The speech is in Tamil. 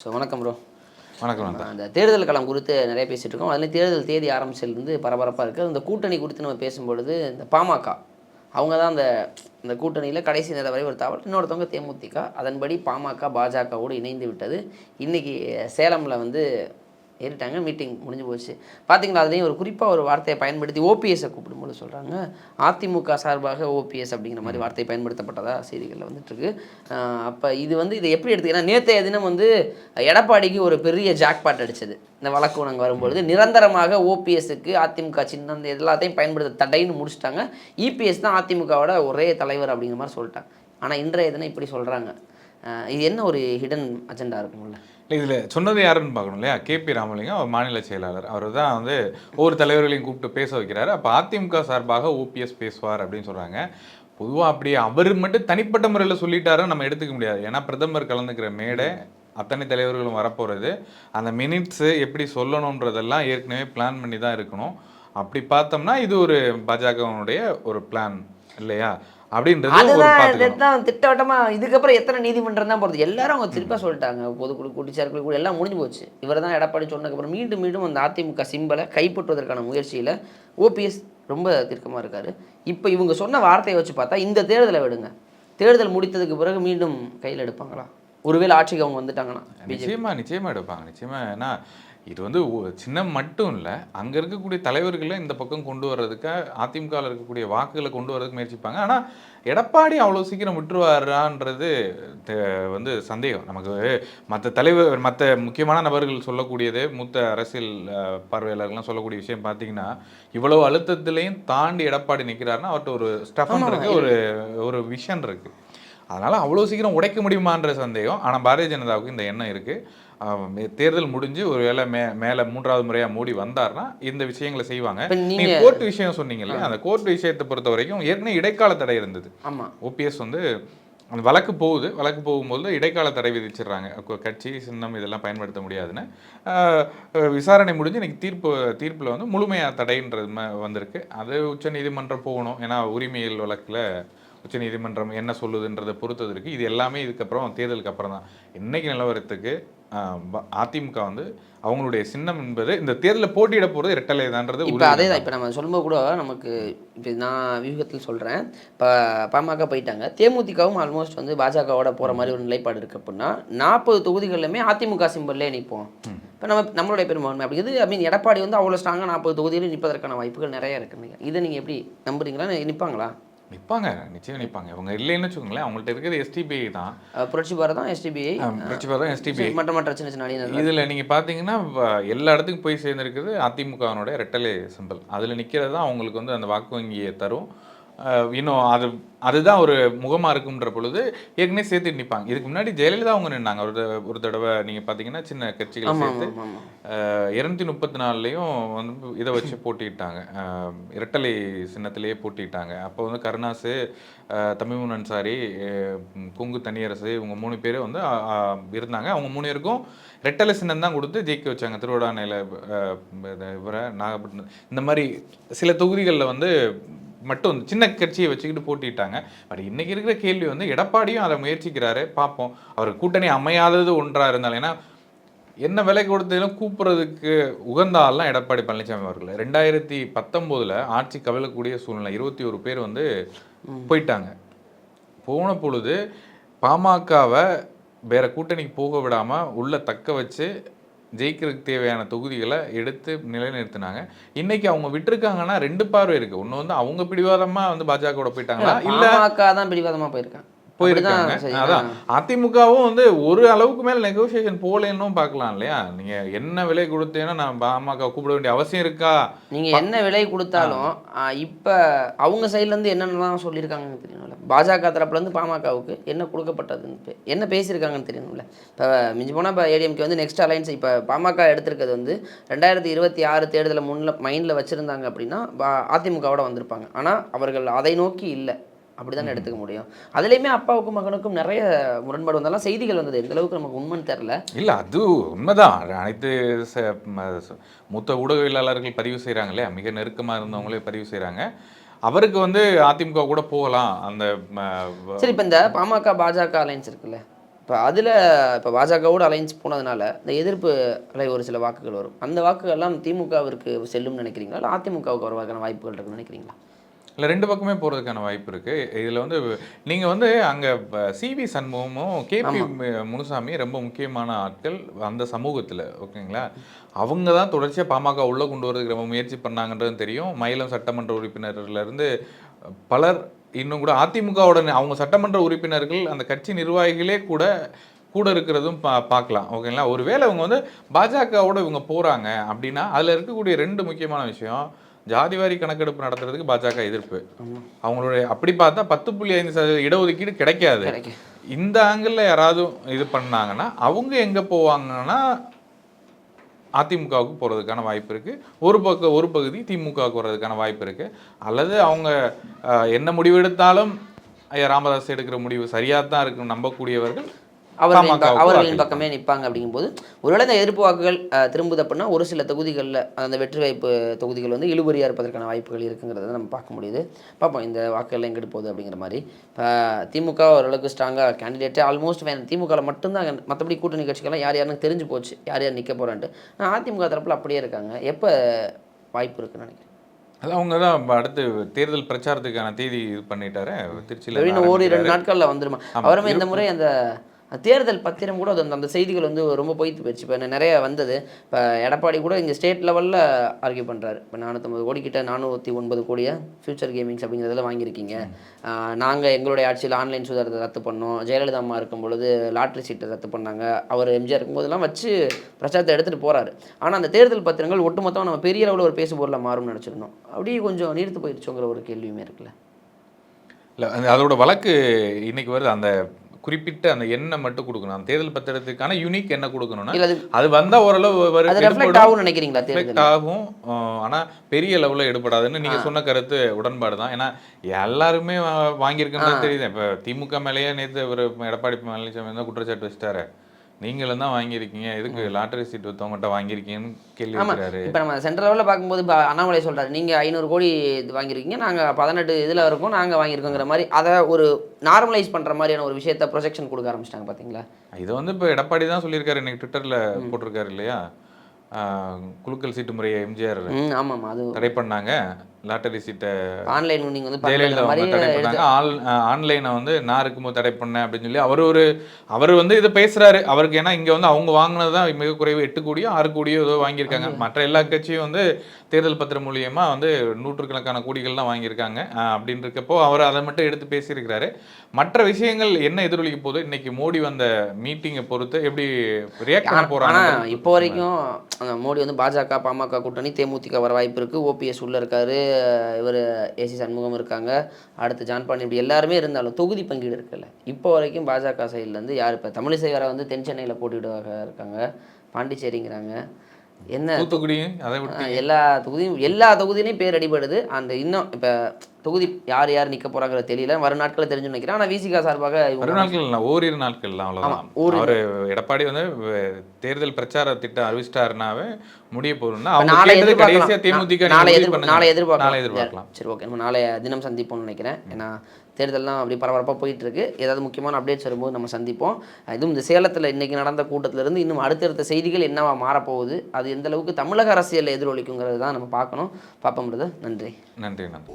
ஸோ வணக்கம் ப்ரோ வணக்கம் அந்த தேர்தல் களம் குறித்து நிறைய பேசிட்டு இருக்கோம். அதுலேயும் தேர்தல் தேதி ஆரம்பிச்சிலிருந்து பரபரப்பாக இருக்குது அந்த கூட்டணி குறித்து நம்ம பேசும்பொழுது இந்த பாமக அவங்க தான் அந்த இந்த கூட்டணியில் கடைசி நேரம் வரை ஒரு தகவல் இன்னொருத்தவங்க தேமுதிக அதன்படி பாமக பாஜகவோடு இணைந்து விட்டது. இன்றைக்கி சேலமில் வந்து ஏறிட்டாங்க மீட்டிங் முடிஞ்சு போச்சு. பார்த்தீங்களா அதுலேயும் ஒரு குறிப்பாக ஒரு வார்த்தையை பயன்படுத்தி ஓபிஎஸ்ஸை கூப்பிடும்போது சொல்கிறாங்க அதிமுக சார்பாக ஓபிஎஸ் அப்படிங்கிற மாதிரி வார்த்தையை பயன்படுத்தப்பட்டதாக செய்திகளில் வந்துட்டுருக்கு. அப்போ இது வந்து இதை எப்படி எடுத்துக்கலாம் நேற்றைய தினம் வந்து எடப்பாடிக்கு ஒரு பெரிய ஜாக்பாட் அடிச்சது. இந்த வழக்கு நாங்கள் வரும்பொழுது நிரந்தரமாக ஓபிஎஸ்க்கு அதிமுக சின்ன அந்த எல்லாத்தையும் பயன்படுத்த தடைன்னு முடிச்சிட்டாங்க. இபிஎஸ் தான் அதிமுகவோட ஒரே தலைவர் அப்படிங்கிற மாதிரி சொல்லிட்டாங்க. ஆனால் இன்றைய தினம் இப்படி சொல்கிறாங்க இது என்ன ஒரு ஹிடன் அஜெண்டா இருக்கும்ல? இல்லை இதில் சொன்னது யாருன்னு பார்க்கணும் இல்லையா? கேபி ராமலிங்கம் அவர் மாநில செயலாளர். அவர் தான் வந்து ஒவ்வொரு தலைவர்களையும் கூப்பிட்டு பேச வைக்கிறாரு. அப்போ அதிமுக சார்பாக ஓபிஎஸ் பேசுவார் அப்படின்னு சொல்கிறாங்க பொதுவாக அப்படி அவர் மட்டும் தனிப்பட்ட முறையில் சொல்லிட்டாரு நம்ம எடுத்துக்க முடியாது. ஏன்னா பிரதமர் கலந்துக்கிற மேடை அத்தனை தலைவர்களும் வரப்போகிறது அந்த மினிட்ஸு எப்படி சொல்லணுன்றதெல்லாம் ஏற்கனவே பிளான் பண்ணி தான் இருக்கணும். அப்படி பார்த்தோம்னா இது ஒரு பாஜகவினுடைய ஒரு பிளான் இல்லையா? அப்படின்றது திட்டவட்டமா இதுக்கப்புறம் எத்தனை நீதிமன்றம் தான் போகிறது எல்லாரும் அவங்க திருப்பா சொல்லிட்டாங்க. பொதுக்குழு கூட்டிச்சார்கள் கூட எல்லாம் முடிஞ்சு போச்சு. இவர் தான் எடப்பாடி சொன்னதுக்கப்புறம் மீண்டும் மீண்டும் அந்த அதிமுக சிம்பலை கைப்பற்றுவதற்கான முயற்சியில் ஓபிஎஸ் ரொம்ப தீர்க்கமாக இருக்காரு. இப்போ இவங்க சொன்ன வார்த்தையை வச்சு பார்த்தா இந்த தேர்தலை விடுங்க. தேர்தல் முடித்ததுக்கு பிறகு மீண்டும் கையில் எடுப்பாங்களா? ஒருவேளை ஆட்சிக்கு அவங்க வந்துட்டாங்கன்னா நிச்சயமா நிச்சயமா எடுப்பாங்க. நிச்சயமா ஏன்னா இது வந்து சின்னம் மட்டும் இல்லை அங்கே இருக்கக்கூடிய தலைவர்களை இந்த பக்கம் கொண்டு வர்றதுக்கு அதிமுகவில் இருக்கக்கூடிய வாக்குகளை கொண்டு வர்றதுக்கு முயற்சிப்பாங்க. ஆனால் எடப்பாடி அவ்வளோ சீக்கிரம் விட்டுருவாரான்றது வந்து சந்தேகம். நமக்கு மற்ற தலைவர் மற்ற முக்கியமான நபர்கள் சொல்லக்கூடியது மூத்த அரசியல் பார்வையாளர்கள்லாம் சொல்லக்கூடிய விஷயம் பார்த்தீங்கன்னா இவ்வளவு அழுத்தத்திலையும் தாண்டி எடப்பாடி நிற்கிறாருன்னா அவர்கிட்ட ஒரு ஸ்டஃபன் இருக்கு ஒரு ஒரு விஷன் இருக்கு. அதனால அவ்வளோ சீக்கிரம் உடைக்க முடியுமான்ற சந்தேகம். ஆனால் பாரதிய ஜனதாவுக்கு இந்த எண்ணம் இருக்கு. ஆஹ் மே- தேர்தல் முடிஞ்சு ஒரு வேளை மே மேலே மூன்றாவது முறையாக மோடி வந்தார்னா இந்த விஷயங்களை செய்வாங்க. இப்ப நீங்க நீங்க கோர்ட் விஷயம் சொன்னீங்கல்ல அந்த கோர்ட் விஷயத்தை பொறுத்த வரைக்கும் ஏற்கனவே இடைக்கால தடை இருந்தது. ஆமாம் ஓபிஎஸ் வந்து அந்த வழக்கு போகுது. வழக்கு போகும்போது இடைக்கால தடை விதிச்சிடுறாங்க. கட்சி சின்னம் இதெல்லாம் பயன்படுத்த முடியாதுன்னு. விசாரணை முடிஞ்சு இன்னைக்கு தீர்ப்பு தீர்ப்பில் வந்து முழுமையாக தடைன்றது வந்திருக்கு. அது உச்சநீதிமன்றம் போகணும். ஏன்னா உரிமையியல் வழக்கில் உச்சநீதிமன்றம் என்ன சொல்லுதுன்றதை பொறுத்தது இருக்கு இது எல்லாமே இதுக்கப்புறம் தேர்தலுக்கு அப்புறம் தான் இன்னைக்கு நிலவரத்துக்கு அதிமுக வந்து அவங்களுடைய சின்னம் என்பது இந்த தேர்தலில் போட்டியிட போகிறது இரட்டலை தான்றது இப்போ அதே தான் இப்போ நம்ம சொல்லும்போது கூட நமக்கு இப்போ நான் வியூகத்தில் சொல்கிறேன் இப்போ பாமக போயிட்டாங்க. தேமுதிகவும் ஆல்மோஸ்ட் வந்து பாஜகவோட போகிற மாதிரி ஒரு நிலைப்பாடு இருக்குது அப்படின்னா நாற்பது தொகுதிகளிலுமே அதிமுக சிம்பல்லே நிற்போம். இப்போ நம்ம நம்மளுடைய பெரும்பான்மை அப்படிங்கிறது ஐ மீன் எடப்பாடி வந்து அவ்வளோ ஸ்ட்ராங்காக நாற்பது தொகுதியிலும் நிற்பதற்கான வாய்ப்புகள் நிறைய இருக்குங்க இதை நீங்கள் எப்படி நம்புறீங்களா? நிற்பாங்களா நிற்பாங்க நிச்சயம் நிற்பாங்க இவங்க இல்லைன்னு வச்சுக்கோங்களேன் அவங்கள்ட்ட இருக்கிறது எஸ்டிபிஐ தான். புரட்சி பாரதம் எஸ்டிபிஐ பிரச்சனை எஸ்டிபிஐ மற்ற மற்ற சின்ன சின்ன இதுல நீங்க பாத்தீங்கன்னா வ- எல்லா இடத்துக்கும் போய் சேர்ந்துருக்குது அதிமுகவினுடைய ரெட்டலை சிம்பல். அதுல நிக்கிறது தான் அவங்களுக்கு வந்து அந்த வாக்கு வங்கியை தரும். இன்னும் அது அதுதான் ஒரு முகமா இருக்குன்ற பொழுது ஏற்கனவே சேர்த்து நிற்பாங்க இதுக்கு முன்னாடி ஜெயலலிதா அவங்க நின்னாங்க. ஒரு ஒரு தடவை நீங்க பாத்தீங்கன்னா சின்ன கட்சிகளை சேர்த்து. இருநூத்தி முப்பத்தி நாலுலையும் வந்து இதை வச்சு போட்டிட்டாங்க. அஹ் இரட்டலை சின்னத்திலேயே போட்டிட்டாங்க. அப்போ வந்து கருணாசு தமிமுன் அன்சாரி கொங்கு தனியரசு இவங்க மூணு பேர் வந்து இருந்தாங்க. அவங்க மூணு பேருக்கும் ரெட்டலை சின்னம் தான் கொடுத்து ஜெயிக்க வச்சாங்க. திருவிடானையில் இவரை நாகப்பட்டினம் இந்த மாதிரி சில தொகுதிகளில் வந்து மட்டும் சின்ன கட்சியை வச்சுக்கிட்டு போட்டிட்டாங்க. பட் இன்னைக்கு இருக்கிற கேள்வி வந்து எடப்பாடியும் அதை முயற்சிக்கிறாரு. பார்ப்போம். அவர் கூட்டணி அமையாதது ஒன்றா இருந்தாலும் ஏன்னா என்ன விலை கொடுத்தாலும் கூப்பிடுறதுக்கு உகந்த ஆள்லாம் எடப்பாடி பழனிசாமி அவர்கள். ரெண்டாயிரத்தி பத்தொம்போதுல ஆட்சி கவிழக்கூடிய சூழ்நிலை இருபத்தி ஒரு பேர் வந்து போயிட்டாங்க. போன பொழுது பாமகவை வேற கூட்டணிக்கு போக விடாம உள்ள தக்க வச்சு ஜெயிக்கிறதுக்கு தேவையான தொகுதிகளை எடுத்து நிலைநிறுத்தினாங்க. இன்னைக்கு அவங்க விட்டுருக்காங்கன்னா ரெண்டு பார்வை இருக்கு. ஒண்ணு வந்து அவங்க பிடிவாதமா வந்து பாஜக போயிட்டாங்களா? இல்ல பாமக தான் பிடிவாதமாக போயிருக்காங்க. போயிருக்காங்க. அதான் அதிமுகவும் வந்து ஒரு அளவுக்கு மேல நெகோசியேஷன் போகலன்னும் பார்க்கலாம் இல்லையா? நீங்க என்ன விலை கொடுத்தீங்கன்னா நான் பாமக கூப்பிட வேண்டிய அவசியம் இருக்கா? நீங்க என்ன விலை கொடுத்தாலும் இப்ப அவங்க சைடுல இருந்து என்னென்னலாம் சொல்லியிருக்காங்கன்னு தெரியணும்ல? பாஜக தரப்புல இருந்து பாமகவுக்கு என்ன கொடுக்கப்பட்டதுன்னு என்ன பேசியிருக்காங்கன்னு தெரியணும்ல? இப்போ மிஞ்சி போனா இப்போ ஏடிஎம்கே வந்து நெக்ஸ்ட் அலைன்ஸ் இப்போ பாமக எடுத்திருக்கிறது வந்து ரெண்டாயிரத்தி இருபத்தி ஆறு தேர்தலை முன்ன மைண்டில் வச்சிருந்தாங்க அப்படின்னா அதிமுகவோட வந்திருப்பாங்க. ஆனா அவர்கள் அதை நோக்கி இல்லை. அப்படிதானே எடுத்துக்க முடியும். அதுலேயுமே அப்பாவுக்கும் மகனுக்கும் நிறைய முரண்பாடு வந்தாலும் செய்திகள் வந்தது. எந்த அளவுக்கு நமக்கு உண்மைன்னு தெரில இல்ல அது உண்மைதான். அனைத்து மூத்த ஊடகவியலாளர்கள் பதிவு செய்றாங்க இல்லையா மிக நெருக்கமா இருந்தவங்களே பதிவு செய்றாங்க. அவருக்கு வந்து அதிமுக கூட போகலாம். அந்த சரி இப்போ இந்த பாமக பாஜக அலைன்ஸ் இருக்குல்ல. இப்போ அதில் இப்போ பாஜகவோட அலைன்ஸ் போனதுனால இந்த எதிர்ப்பு அலை ஒரு சில வாக்குகள் வரும். அந்த வாக்குகள்லாம் திமுகவிற்கு செல்லும்னு நினைக்கிறீங்களா? இல்லை அதிமுகவுக்கு வருவதற்கான வாய்ப்புகள் இருக்குன்னு நினைக்கிறீங்களா? இல்லை ரெண்டு பக்கமே போகிறதுக்கான வாய்ப்பு இருக்குது இதில் வந்து நீங்கள் வந்து அங்கே சிவி சண்முகமும் கேபி முனுசாமி ரொம்ப முக்கியமான ஆட்கள் அந்த சமூகத்தில் ஓகேங்களா? அவங்க தான் தொடர்ச்சியாக பாமக உள்ளே கொண்டு வரதுக்கு ரொம்ப முயற்சி பண்ணாங்கன்றது தெரியும். மயிலம் சட்டமன்ற உறுப்பினர்லேருந்து பலர் இன்னும் கூட அதிமுகவோட அவங்க சட்டமன்ற உறுப்பினர்கள் அந்த கட்சி நிர்வாகிகளே கூட கூட இருக்கிறதும் பா பார்க்கலாம் ஓகேங்களா? ஒருவேளை இவங்க வந்து பாஜகவோட இவங்க போகிறாங்க அப்படின்னா அதில் இருக்கக்கூடிய ரெண்டு முக்கியமான விஷயம் ஜாதிவாரி கணக்கெடுப்பு நடத்துறதுக்கு பாஜக எதிர்ப்பு. அவங்களுடைய அப்படி பார்த்தா பத்து புள்ளி ஐந்து சதவீத இடஒதுக்கீடு கிடைக்காது. இந்த ஆங்கிளில் யாராவது இது பண்ணாங்கன்னா அவங்க எங்கே போவாங்கன்னா அதிமுகவுக்கு போகிறதுக்கான வாய்ப்பு இருக்குது ஒரு பக்கம் ஒரு பகுதி திமுகவுக்கு வர்றதுக்கான வாய்ப்பு இருக்குது அல்லது அவங்க என்ன முடிவு எடுத்தாலும் ஐயா ராமதாஸ் எடுக்கிற முடிவு சரியாக தான் இருக்குன்னு நம்பக்கூடியவர்கள் அவர்களின் அவர்களின். பக்கமே நிற்பாங்க அப்படிங்கும்போது ஒருவேளை இந்த எதிர்ப்பு வாக்குகள் திரும்புது அப்படின்னா ஒரு சில தொகுதிகளில் அந்த வெற்றி வாய்ப்பு தொகுதிகள் வந்து இழுபறியாக இருப்பதற்கான வாய்ப்புகள் இருக்குங்கிறத நம்ம பார்க்க முடியுது. பார்ப்போம் இந்த வாக்குகள் எங்கிட்டு போகுது அப்படிங்கிற மாதிரி. இப்போ திமுக ஓரளவுக்கு ஸ்ட்ராங்காக கேண்டிடேட்டே ஆல்மோஸ்ட் திமுகவில் மட்டும்தான் மற்றபடி கூட்டணி கட்சிகள்லாம் யார் யாருன்னு தெரிஞ்சு போச்சு யார் யார் நிற்க போகிறான்ட்டு ஆனால் அதிமுக தரப்பில் அப்படியே இருக்காங்க. எப்போ வாய்ப்பு இருக்குன்னு நினைக்கிறேன் அது அவங்க தான் அடுத்து தேர்தல் பிரச்சாரத்துக்கான தேதி இது பண்ணிட்டாரு. திருச்சியில் ஓரிரு ரெண்டு நாட்களில் வந்துருமா? அவருமே இந்த. முறை அந்த தேர்தல் பத்திரம் கூட அது அந்த- அந்த செய்திகள் வந்து ரொம்ப பொய்த்து போயிடுச்சு இப்போ நிறைய வந்தது. இப்போ எடப்பாடி கூட இங்கே ஸ்டேட் லெவலில் ஆர்கியூ பண்ணுறாரு இப்போ நானூற்றம்பது கோடி கிட்ட நானூற்றி ஒன்பது கோடியை ஃபியூச்சர் கேமிங்ஸ் அப்படிங்கிறதுல வாங்கியிருக்கீங்க. நாங்கள் எங்களுடைய ஆட்சியில் ஆன்லைன் சுதாரத்தை ரத்து பண்ணோம். ஜெயலலிதா அம்மா இருக்கும் பொழுது லாட்ரி சீட்டை ரத்து பண்ணாங்க. அவர் எம்ஜிஆர் இருக்கும்போதெல்லாம் வச்சு பிரச்சாரத்தை எடுத்துகிட்டு போகிறாரு ஆனால் அந்த தேர்தல் பத்திரங்கள் ஒட்டுமொத்தமாக நம்ம பெரிய அளவில் ஒரு பேசு பொருளாக மாறும்னு நினச்சிருந்தோம். அப்படியே கொஞ்சம் நீர்த்து போயிடுச்சோங்கிற ஒரு கேள்வியுமே இருக்குல்ல. இல்லை அதோட வழக்கு இன்றைக்கி வருது. அந்த குறிப்பிட்ட அந்த எண்ணை மட்டும் கொடுக்கணும். அந்த தேர்தல் பத்திரத்துக்கான யூனிக் என்ன கொடுக்கணும்னா அது வந்தா ஓரளவு வரு- அது ரெஃப்ளெக்ட் எடுபடும். ஆகும்னு நினைக்கிறீங்களா ஆகும். ஆனா பெரிய லெவலில் எடுபடாதுன்னு நீங்க சொன்ன கருத்து உடன்பாடு தான். ஏன்னா எல்லாருமே வாங்கியிருக்குன்னு தெரியுது. இப்ப திமுக மேலேயே நேத்து ஒரு எடப்பாடி பழனிசாமி தான் குற்றச்சாட்டு வச்சிட்டாரு. நீங்களும் தான் வாங்கியிருக்கீங்க. எதுக்கு லாட்டரி சீட் வித்தவங்ககிட்ட வாங்கியிருக்கீங்கன்னு கேள்வி ஆமா. வைக்கிறாரு. இப்போ நம்ம சென்ட்ரல் லெவலில் பார்க்கும்போது இப்போ அண்ணாமலை சொல்றாரு நீங்க ஐநூறு கோடி இது வாங்கியிருக்கீங்க நாங்க பதினெட்டு இதுல இருக்கோம் நாங்க வாங்கியிருக்கோங்கிற மாதிரி. அதை ஒரு நார்மலைஸ் பண்ற மாதிரியான ஒரு விஷயத்த ப்ரொஜெக்ஷன் கொடுக்க ஆரம்பிச்சிட்டாங்க பாத்தீங்களா? இது வந்து இப்போ எடப்பாடி தான் சொல்லியிருக்காரு இன்னைக்கு ட்விட்டர்ல போட்டிருக்காரு இல்லையா? குலுக்கல் சீட்டு முறையை எம்ஜிஆர் ஆமாம் அது தடை பண்ணாங்க. லாட்டரி சீட்டை ஆன்லைன் நீங்க வந்து ஜெயலலிதா அவங்க தடை பண்ணாங்க. ஆல் ஆன்லைனை வந்து நான் இருக்கும்போது தடை பண்ணேன் அப்படின்னு சொல்லி அவர் ஒரு அவர் வந்து இதை பேசுறாரு. அவருக்கு ஏன்னா இங்க வந்து அவங்க வாங்கினது தான் மிக குறைவு. எட்டு கோடியோ ஆறு கோடியோ ஏதோ வாங்கியிருக்காங்க. மற்ற எல்லா கட்சியும் வந்து தேர்தல் பத்திரம் மூலியமா வந்து நூற்றுக்கணக்கான கோடிகள் தான் வாங்கியிருக்காங்க. அப்படின்னு இருக்கப்போ அவர் அதை மட்டும் எடுத்து பேசியிருக்கிறாரு. மற்ற விஷயங்கள் என்ன எதிரொலிக்க போகுது? இன்னைக்கு மோடி வந்த மீட்டிங்கை பொறுத்து எப்படி ரியாக்ட் பண்ண ஆனா போறாங்க? இப்போ வரைக்கும் மோடி வந்து பாஜக பாமக கூட்டணி தேமுதிக வர வாய்ப்பு இருக்கு. ஓபிஎஸ் உள்ள இருக்காரு. இவர் ஏசி சண்முகம் இருக்காங்க. அடுத்து ஜான் பாண்டி இப்படி எல்லாருமே இருந்தாலும் தொகுதி பங்கீடு இருக்குல்ல. இப்போ வரைக்கும் பாஜக சைடுல இருந்து யார் இப்போ தமிழிசை வேற வந்து தென் சென்னையில் போட்டியிடுவாங்க இருக்காங்க. பாண்டிச்சேரிங்கிறாங்க. என்ன தூத்துக்குடியும் எல்லா தொகுதியும் எல்லா தொகுதியிலையும் பேர் அடிபடுது. அந்த இன்னும் இப்போ தொகுதி யார் யார் நிற்க போறாங்கிறது தெரியல. வரும் நாட்களில் தெரிஞ்சு நினைக்கிறேன். ஆனால் விசிகா சார்பாக ஒரு நாட்கள் இல்லை ஓரிரு நாட்கள் தான் அவ்வளோதான் அவரு எடப்பாடி வந்து தேர்தல் பிரச்சார திட்டம் அறிவிச்சிட்டாருனாவே முடிய அவங்க நாளை எதிர்பார்க்கலாம். நாளை எதிர்ப்பு-. நாளை எதிர்பார்க்கலாம். நாளை எதிர்பார்க்கலாம். சரி ஓகே நம்ம நாளைய தினம் சந்திப்போம்னு நினைக்கிறேன். ஏன்னா தேர்தல்லாம் அப்படி பரபரப்பாக போயிட்டு இருக்கு ஏதாவது முக்கியமான அப்டேட்ஸ் வரும்போது நம்ம சந்திப்போம். இதுவும் இந்த சேலத்தில் இன்னைக்கு நடந்த கூட்டத்துல இருந்து இன்னும் அடுத்தடுத்த செய்திகள் என்னவா மாறப்போகுது அது எந்த அளவுக்கு தமிழக அரசியலில் எதிரொலிக்குங்கிறது தான் நம்ம பார்க்கணும். பார்ப்போம். நன்றி. நன்றி நன்றி.